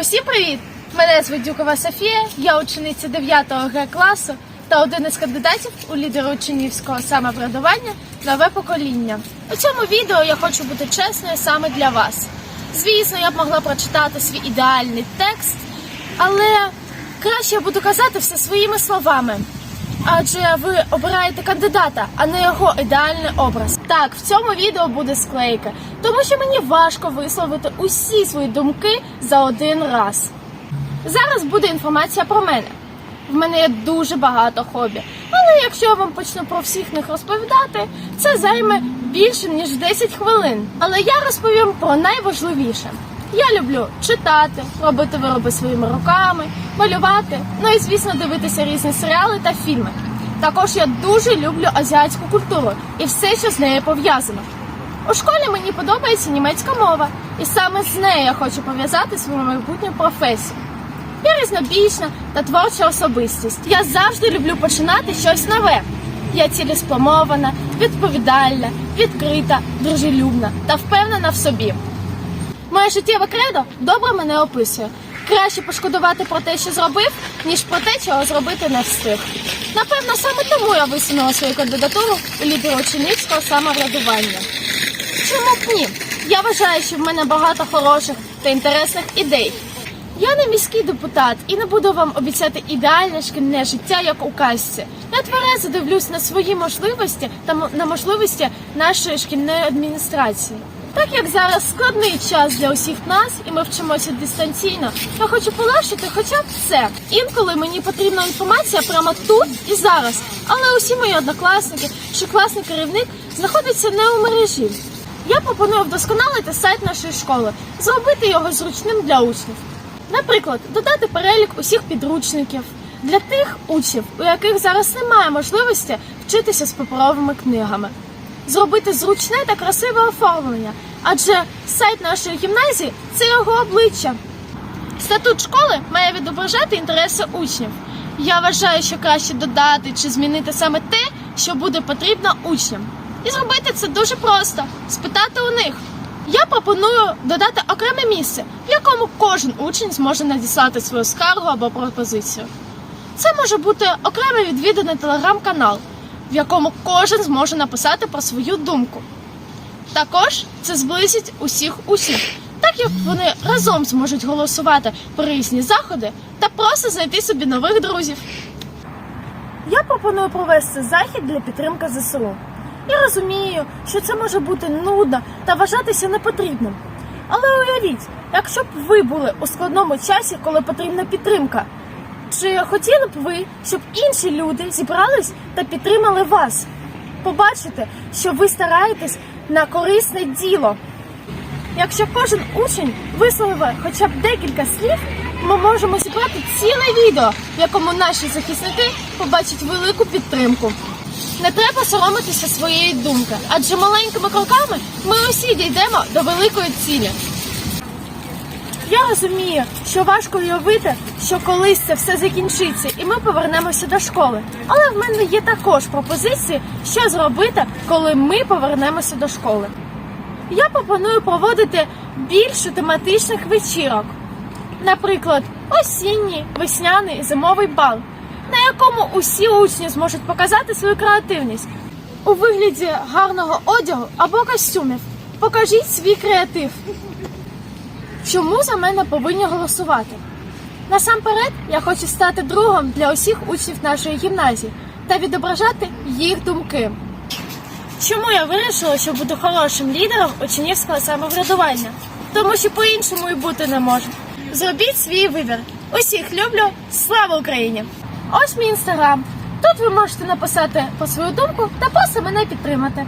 Усім привіт! Мене звуть Дюкова Софія, я учениця 9 Г класу та один із кандидатів у лідери учнівського самоврядування нове покоління. У цьому відео я хочу бути чесною саме для вас. Звісно, я б могла прочитати свій ідеальний текст, але краще я буду казати все своїми словами. Адже ви обираєте кандидата, а не його ідеальний образ. Так, в цьому відео буде склейка, тому що мені важко висловити усі свої думки за один раз. Зараз буде інформація про мене. В мене є дуже багато хобі. Але якщо я вам почну про всіх них розповідати, це займе більше ніж 10 хвилин. Але я розповім про найважливіше. Я люблю читати, робити вироби своїми руками, малювати, ну і звісно дивитися різні серіали та фільми. Також я дуже люблю азіатську культуру і все, що з нею пов'язано. У школі мені подобається німецька мова, і саме з нею я хочу пов'язати свою майбутню професію. Я різнобічна та творча особистість. Я завжди люблю починати щось нове. Я цілеспрямована, відповідальна, відкрита, дружелюбна та впевнена в собі. Моє життєве кредо добре мене описує. Краще пошкодувати про те, що зробив, ніж про те, чого зробити не встиг. Напевно, саме тому я висунула свою кандидатуру у лідеру учнівського самоврядування. Чому б ні? Я вважаю, що в мене багато хороших та інтересних ідей. Я не міський депутат і не буду вам обіцяти ідеальне шкільне життя, як у казці. Я тверезо дивлюсь на свої можливості та на можливості нашої шкільної адміністрації. Так як зараз складний час для усіх нас, і ми вчимося дистанційно, я хочу полегшити хоча б це. Інколи мені потрібна інформація прямо тут і зараз. Але усі мої однокласники, що класний керівник знаходяться не у мережі. Я пропоную вдосконалити сайт нашої школи, зробити його зручним для учнів. Наприклад, додати перелік усіх підручників для тих учнів, у яких зараз немає можливості вчитися з паперовими книгами, зробити зручне та красиве оформлення, адже сайт нашої гімназії це його обличчя. Статут школи має відображати інтереси учнів. Я вважаю, що краще додати чи змінити саме те, що буде потрібно учням. І зробити це дуже просто спитати у них. Я пропоную додати окреме місце, в якому кожен учень зможе надіслати свою скаргу або пропозицію. Це може бути окремо відвіданий телеграм-канал, в якому кожен зможе написати про свою думку. Також це зблизить усіх учнів, так як вони разом зможуть голосувати про різні заходи та просто знайти собі нових друзів. Я пропоную провести захід для підтримки ЗСУ. Я розумію, що це може бути нудно та вважатися непотрібним. Але уявіть, якщо б ви були у складному часі, коли потрібна підтримка, чи хотіли б ви, щоб інші люди зібрались та підтримали вас? Побачите, що ви стараєтесь на корисне діло. Якщо кожен учень висловив хоча б декілька слів, ми можемо зібрати ціле відео, в якому наші захисники побачать велику підтримку. Не треба соромитися своєї думки, адже маленькими кроками ми усі дійдемо до великої цілі. Я розумію, що важко уявити, що колись це все закінчиться, і ми повернемося до школи. Але в мене є також пропозиції, що зробити, коли ми повернемося до школи. Я пропоную проводити більше тематичних вечірок, наприклад, осінній, весняний, зимовий бал, на якому усі учні зможуть показати свою креативність у вигляді гарного одягу або костюмів. Покажіть свій креатив. Чому за мене повинні голосувати? Насамперед, я хочу стати другом для усіх учнів нашої гімназії та відображати їх думки. Чому я вирішила, що буду хорошим лідером учнівського самоврядування? Тому що по-іншому і бути не можу. Зробіть свій вибір. Усіх люблю. Слава Україні! Ось мій інстаграм. Тут ви можете написати про свою думку та просто мене підтримати.